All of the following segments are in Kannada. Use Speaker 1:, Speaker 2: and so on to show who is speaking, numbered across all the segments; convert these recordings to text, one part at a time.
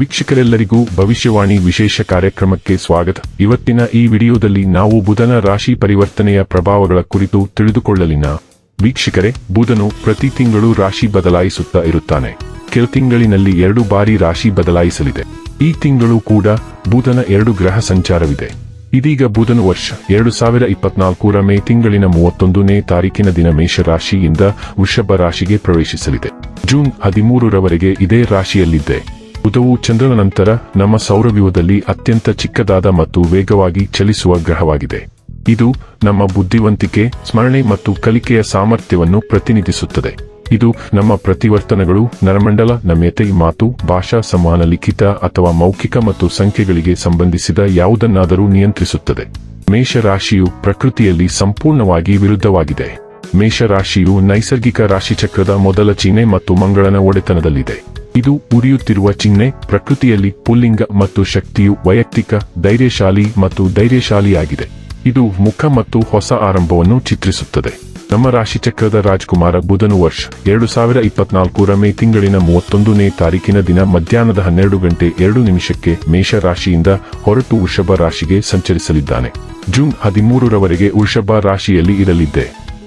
Speaker 1: ವೀಕ್ಷಕರೆಲ್ಲರಿಗೂ ಭವಿಷ್ಯವಾಣಿ ವಿಶೇಷ ಕಾರ್ಯಕ್ರಮಕ್ಕೆ ಸ್ವಾಗತ. ಇವತ್ತಿನ ಈ ವಿಡಿಯೋದಲ್ಲಿ ನಾವು ಬುಧನ ರಾಶಿ ಪರಿವರ್ತನೆಯ ಪ್ರಭಾವಗಳ ಕುರಿತು ತಿಳಿದುಕೊಳ್ಳಲಿನ. ವೀಕ್ಷಕರೇ, ಬುಧನು ಪ್ರತಿ ತಿಂಗಳು ರಾಶಿ ಬದಲಾಯಿಸುತ್ತಾ ಇರುತ್ತಾನೆ. ಕೆಲ ತಿಂಗಳಿನಲ್ಲಿ ಎರಡು ಬಾರಿ ರಾಶಿ ಬದಲಾಯಿಸಲಿದೆ. ಈ ತಿಂಗಳು ಕೂಡ ಬುಧನ ಎರಡು ಗ್ರಹ ಸಂಚಾರವಿದೆ. ಇದೀಗ ಬುಧನು ವರ್ಷ ಎರಡು ಸಾವಿರ ಇಪ್ಪತ್ನಾಲ್ಕರ ಮೇ ತಿಂಗಳಿನ ಮೂವತ್ತೊಂದನೇ ತಾರೀಕಿನ ದಿನ ಮೇಷರಾಶಿಯಿಂದ ವೃಷಭ ರಾಶಿಗೆ ಪ್ರವೇಶಿಸಲಿದೆ. ಜೂನ್ ಹದಿಮೂರರವರೆಗೆ ಇದೇ ರಾಶಿಯಲ್ಲಿದ್ದೆ. ಬುಧವು ಚಂದ್ರನ ನಂತರ ನಮ್ಮ ಸೌರವ್ಯೂಹದಲ್ಲಿ ಅತ್ಯಂತ ಚಿಕ್ಕದಾದ ಮತ್ತು ವೇಗವಾಗಿ ಚಲಿಸುವ ಗ್ರಹವಾಗಿದೆ. ಇದು ನಮ್ಮ ಬುದ್ಧಿವಂತಿಕೆ, ಸ್ಮರಣೆ ಮತ್ತು ಕಲಿಕೆಯ ಸಾಮರ್ಥ್ಯವನ್ನು ಪ್ರತಿನಿಧಿಸುತ್ತದೆ. ಇದು ನಮ್ಮ ಪ್ರತಿವರ್ತನಗಳು, ನರಮಂಡಲ, ನಮ್ಯತೆ, ಮಾತು, ಭಾಷಾ ಸಂವಹನ ಲಿಖಿತ ಅಥವಾ ಮೌಖಿಕ ಮತ್ತು ಸಂಖ್ಯೆಗಳಿಗೆ ಸಂಬಂಧಿಸಿದ ಯಾವುದನ್ನಾದರೂ ನಿಯಂತ್ರಿಸುತ್ತದೆ. ಮೇಷರಾಶಿಯು ಪ್ರಕೃತಿಯಲ್ಲಿ ಸಂಪೂರ್ಣವಾಗಿ ವಿರುದ್ಧವಾಗಿದೆ. ಮೇಷರಾಶಿಯು ನೈಸರ್ಗಿಕ ರಾಶಿಚಕ್ರದ ಮೊದಲ ಚೀನೆ ಮತ್ತು ಮಂಗಳನ ಒಡೆತನದಲ್ಲಿದೆ. ಇದು ಉರಿಯುತ್ತಿರುವ ಚಿಹ್ನೆ, ಪ್ರಕೃತಿಯಲ್ಲಿ ಪುಲ್ಲಿಂಗ ಮತ್ತು ಶಕ್ತಿಯು ವೈಯಕ್ತಿಕ, ಧೈರ್ಯಶಾಲಿ ಮತ್ತು ಧೈರ್ಯಶಾಲಿಯಾಗಿದೆ. ಇದು ಮುಖ ಮತ್ತು ಹೊಸ ಆರಂಭವನ್ನು ಚಿತ್ರಿಸುತ್ತದೆ. ನಮ್ಮ ರಾಶಿಚಕ್ರದ ರಾಜ್ಕುಮಾರ ಬುಧನು ವರ್ಷ ಎರಡು ಸಾವಿರ ಇಪ್ಪತ್ನಾಲ್ಕರ ಮೇ ತಿಂಗಳಿನ ಮೂವತ್ತೊಂದನೇ ತಾರೀಕಿನ ದಿನ ಮಧ್ಯಾಹ್ನದ ಹನ್ನೆರಡು ಗಂಟೆ ಎರಡು ನಿಮಿಷಕ್ಕೆ ಮೇಷ ರಾಶಿಯಿಂದ ಹೊರಟು ವೃಷಭ ರಾಶಿಗೆ ಸಂಚರಿಸಲಿದ್ದಾನೆ. ಜೂನ್ ಹದಿಮೂರರವರೆಗೆ ವೃಷಭ ರಾಶಿಯಲ್ಲಿ ಇರಲಿದ್ದೆ.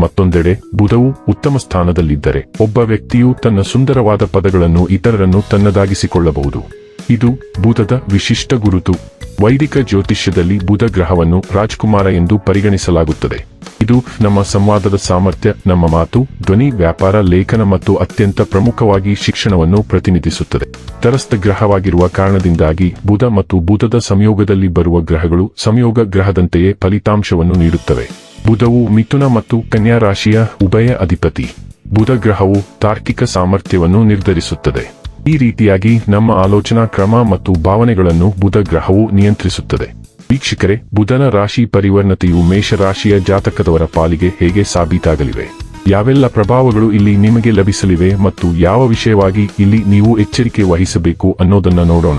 Speaker 1: ಮತ್ತೊಂದೆಡೆ, ಬುಧವು ಉತ್ತಮ ಸ್ಥಾನದಲ್ಲಿದ್ದರೆ ಒಬ್ಬ ವ್ಯಕ್ತಿಯು ತನ್ನ ಸುಂದರವಾದ ಪದಗಳನ್ನು ಇತರರನ್ನು ತನ್ನದಾಗಿಸಿಕೊಳ್ಳಬಹುದು. ಇದು ಬುಧದ ವಿಶಿಷ್ಟ ಗುರುತು. ವೈದಿಕ ಜ್ಯೋತಿಷ್ಯದಲ್ಲಿ ಬುಧ ಗ್ರಹವನ್ನು ರಾಜ್ಕುಮಾರ ಎಂದು ಪರಿಗಣಿಸಲಾಗುತ್ತದೆ. ಇದು ನಮ್ಮ ಸಂವಾದದ ಸಾಮರ್ಥ್ಯ, ನಮ್ಮ ಮಾತು, ಧ್ವನಿ, ವ್ಯಾಪಾರ, ಲೇಖನ ಮತ್ತು ಅತ್ಯಂತ ಪ್ರಮುಖವಾಗಿ ಶಿಕ್ಷಣವನ್ನು ಪ್ರತಿನಿಧಿಸುತ್ತದೆ. ತರಸ್ಥ ಗ್ರಹವಾಗಿರುವ ಕಾರಣದಿಂದಾಗಿ ಬುಧ ಮತ್ತು ಬುಧದ ಸಂಯೋಗದಲ್ಲಿ ಬರುವ ಗ್ರಹಗಳು ಸಂಯೋಗ ಗ್ರಹದಂತೆಯೇ ಫಲಿತಾಂಶವನ್ನು ನೀಡುತ್ತವೆ. ಬುಧವು ಮಿಥುನ ಮತ್ತು ಕನ್ಯಾ ರಾಶಿಯ ಉಭಯ ಅಧಿಪತಿ. ಬುಧ ಗ್ರಹವು ತಾರ್ಕಿಕ ಸಾಮರ್ಥ್ಯವನ್ನು ನಿರ್ಧರಿಸುತ್ತದೆ. ಈ ರೀತಿಯಾಗಿ ನಮ್ಮ ಆಲೋಚನಾ ಕ್ರಮ ಮತ್ತು ಭಾವನೆಗಳನ್ನು ಬುಧ ಗ್ರಹವು ನಿಯಂತ್ರಿಸುತ್ತದೆ. ವೀಕ್ಷಕರೇ, ಬುಧನ ರಾಶಿ ಪರಿವರ್ಣತೆಯು ಮೇಷರಾಶಿಯ ಜಾತಕದವರ ಪಾಲಿಗೆ ಹೇಗೆ ಸಾಬೀತಾಗಲಿವೆ? ಯಾವೆಲ್ಲ ಪ್ರಭಾವಗಳು ಇಲ್ಲಿ ನಿಮಗೆ ಲಭಿಸಲಿವೆ ಮತ್ತು ಯಾವ ವಿಷಯವಾಗಿ ಇಲ್ಲಿ ನೀವು ಎಚ್ಚರಿಕೆ ವಹಿಸಬೇಕು ಅನ್ನೋದನ್ನ ನೋಡೋಣ.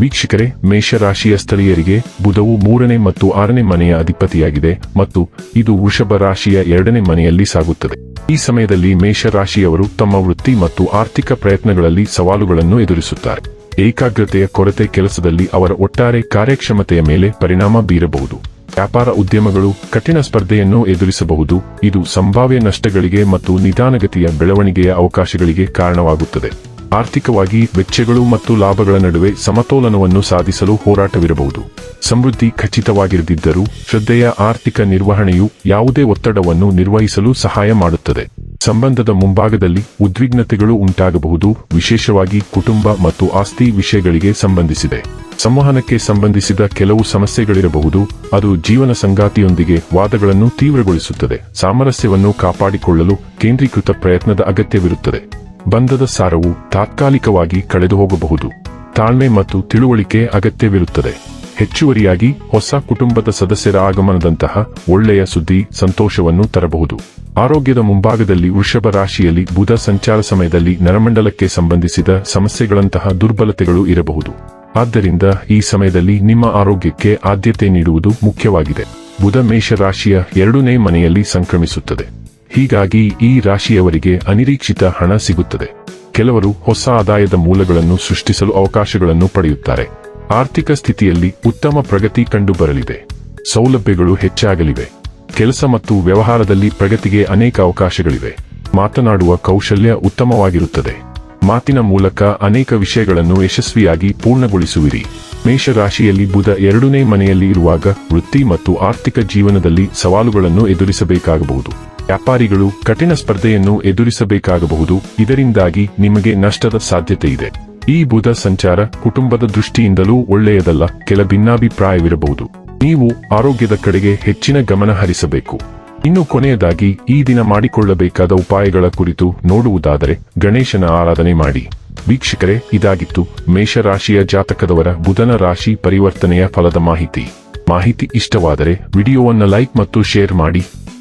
Speaker 1: ವೀಕ್ಷಕರೇ, ಮೇಷರಾಶಿಯ ಸ್ಥಳೀಯರಿಗೆ ಬುಧವು ಮೂರನೇ ಮತ್ತು ಆರನೇ ಮನೆಯ ಅಧಿಪತಿಯಾಗಿದೆ ಮತ್ತು ಇದು ವೃಷಭ ರಾಶಿಯ ಎರಡನೇ ಮನೆಯಲ್ಲಿ ಸಾಗುತ್ತದೆ. ಈ ಸಮಯದಲ್ಲಿ ಮೇಷರಾಶಿಯವರು ತಮ್ಮ ವೃತ್ತಿ ಮತ್ತು ಆರ್ಥಿಕ ಪ್ರಯತ್ನಗಳಲ್ಲಿ ಸವಾಲುಗಳನ್ನು ಎದುರಿಸುತ್ತಾರೆ. ಏಕಾಗ್ರತೆಯ ಕೊರತೆ ಕೆಲಸದಲ್ಲಿ ಅವರ ಒಟ್ಟಾರೆ ಕಾರ್ಯಕ್ಷಮತೆಯ ಮೇಲೆ ಪರಿಣಾಮ ಬೀರಬಹುದು. ವ್ಯಾಪಾರ ಉದ್ಯಮಗಳು ಕಠಿಣ ಸ್ಪರ್ಧೆಯನ್ನು ಎದುರಿಸಬಹುದು. ಇದು ಸಂಭಾವ್ಯ ನಷ್ಟಗಳಿಗೆ ಮತ್ತು ನಿಧಾನಗತಿಯ ಬೆಳವಣಿಗೆಯ ಅವಕಾಶಗಳಿಗೆ ಕಾರಣವಾಗುತ್ತದೆ. ಆರ್ಥಿಕವಾಗಿ ವೆಚ್ಚಗಳು ಮತ್ತು ಲಾಭಗಳ ನಡುವೆ ಸಮತೋಲನವನ್ನು ಸಾಧಿಸಲು ಹೋರಾಟವಿರಬಹುದು. ಸಮೃದ್ಧಿ ಖಚಿತವಾಗಿರದಿದ್ದರೂ ಶ್ರದ್ಧೆಯ ಆರ್ಥಿಕ ನಿರ್ವಹಣೆಯು ಯಾವುದೇ ಒತ್ತಡವನ್ನು ನಿರ್ವಹಿಸಲು ಸಹಾಯ ಮಾಡುತ್ತದೆ. ಸಂಬಂಧದ ಮುಂಭಾಗದಲ್ಲಿ ಉದ್ವಿಗ್ನತೆಗಳು ಉಂಟಾಗಬಹುದು, ವಿಶೇಷವಾಗಿ ಕುಟುಂಬ ಮತ್ತು ಆಸ್ತಿ ವಿಷಯಗಳಿಗೆ ಸಂಬಂಧಿಸಿದೆ. ಸಂವಹನಕ್ಕೆ ಸಂಬಂಧಿಸಿದ ಕೆಲವು ಸಮಸ್ಯೆಗಳಿರಬಹುದು, ಅದು ಜೀವನ ಸಂಗಾತಿಯೊಂದಿಗೆ ವಾದಗಳನ್ನು ತೀವ್ರಗೊಳಿಸುತ್ತದೆ. ಸಾಮರಸ್ಯವನ್ನು ಕಾಪಾಡಿಕೊಳ್ಳಲು ಕೇಂದ್ರೀಕೃತ ಪ್ರಯತ್ನದ ಅಗತ್ಯವಿರುತ್ತದೆ. ಬಂಧದ ಸಾರವು ತಾತ್ಕಾಲಿಕವಾಗಿ ಕಳೆದು ಹೋಗಬಹುದು. ತಾಳ್ಮೆ ಮತ್ತು ತಿಳುವಳಿಕೆ ಅಗತ್ಯವಿರುತ್ತದೆ. ಹೆಚ್ಚುವರಿಯಾಗಿ ಹೊಸ ಕುಟುಂಬದ ಸದಸ್ಯರ ಆಗಮನದಂತಹ ಒಳ್ಳೆಯ ಸುದ್ದಿ ಸಂತೋಷವನ್ನು ತರಬಹುದು. ಆರೋಗ್ಯದ ಮುಂಭಾಗದಲ್ಲಿ ವೃಷಭ ರಾಶಿಯಲ್ಲಿ ಬುಧ ಸಂಚಾರ ಸಮಯದಲ್ಲಿ ನರಮಂಡಲಕ್ಕೆ ಸಂಬಂಧಿಸಿದ ಸಮಸ್ಯೆಗಳಂತಹ ದುರ್ಬಲತೆಗಳು ಇರಬಹುದು. ಆದ್ದರಿಂದ ಈ ಸಮಯದಲ್ಲಿ ನಿಮ್ಮ ಆರೋಗ್ಯಕ್ಕೆ ಆದ್ಯತೆ ನೀಡುವುದು ಮುಖ್ಯವಾಗಿದೆ. ಬುಧ ಮೇಷ ರಾಶಿಯ ಎರಡನೇ ಮನೆಯಲ್ಲಿ ಸಂಕ್ರಮಿಸುತ್ತದೆ. ಹೀಗಾಗಿ ಈ ರಾಶಿಯವರಿಗೆ ಅನಿರೀಕ್ಷಿತ ಹಣ ಸಿಗುತ್ತದೆ. ಕೆಲವರು ಹೊಸ ಆದಾಯದ ಮೂಲಗಳನ್ನು ಸೃಷ್ಟಿಸಲು ಅವಕಾಶಗಳನ್ನು ಪಡೆಯುತ್ತಾರೆ. ಆರ್ಥಿಕ ಸ್ಥಿತಿಯಲ್ಲಿ ಉತ್ತಮ ಪ್ರಗತಿ ಕಂಡುಬರಲಿದೆ. ಸೌಲಭ್ಯಗಳು ಹೆಚ್ಚಾಗಲಿವೆ. ಕೆಲಸ ಮತ್ತು ವ್ಯವಹಾರದಲ್ಲಿ ಪ್ರಗತಿಗೆ ಅನೇಕ ಅವಕಾಶಗಳಿವೆ. ಮಾತನಾಡುವ ಕೌಶಲ್ಯ ಉತ್ತಮವಾಗಿರುತ್ತದೆ. ಮಾತಿನ ಮೂಲಕ ಅನೇಕ ವಿಷಯಗಳನ್ನು ಯಶಸ್ವಿಯಾಗಿ ಪೂರ್ಣಗೊಳಿಸುವಿರಿ. ಮೇಷರಾಶಿಯಲ್ಲಿ ಬುಧ ಎರಡನೇ ಮನೆಯಲ್ಲಿ ಇರುವಾಗ ವೃತ್ತಿ ಮತ್ತು ಆರ್ಥಿಕ ಜೀವನದಲ್ಲಿ ಸವಾಲುಗಳನ್ನು ಎದುರಿಸಬೇಕಾಗಬಹುದು. ವ್ಯಾಪಾರಿಗಳು ಕಠಿಣ ಸ್ಪರ್ಧೆಯನ್ನು ಎದುರಿಸಬೇಕಾಗಬಹುದು. ಇದರಿಂದಾಗಿ ನಿಮಗೆ ನಷ್ಟದ ಸಾಧ್ಯತೆ ಇದೆ. ಈ ಬುಧ ಸಂಚಾರ ಕುಟುಂಬದ ದೃಷ್ಟಿಯಿಂದಲೂ ಒಳ್ಳೆಯದಲ್ಲ. ಕೆಲ ಭಿನ್ನಾಭಿಪ್ರಾಯವಿರಬಹುದು. ನೀವು ಆರೋಗ್ಯದ ಕಡೆಗೆ ಹೆಚ್ಚಿನ ಗಮನ ಹರಿಸಬೇಕು. ಇನ್ನು ಕೊನೆಯದಾಗಿ, ಈ ದಿನ ಮಾಡಿಕೊಳ್ಳಬೇಕಾದ ಉಪಾಯಗಳ ಕುರಿತು ನೋಡುವುದಾದರೆ, ಗಣೇಶನ ಆರಾಧನೆ ಮಾಡಿ. ವೀಕ್ಷಕರೇ, ಇದಾಗಿತ್ತು ಮೇಷರಾಶಿಯ ಜಾತಕದವರ ಬುಧನ ರಾಶಿ ಪರಿವರ್ತನೆಯ ಫಲದ ಮಾಹಿತಿ. ಮಾಹಿತಿ ಇಷ್ಟವಾದರೆ, ವಿಡಿಯೋವನ್ನು ಲೈಕ್ ಮತ್ತು ಶೇರ್ ಮಾಡಿ.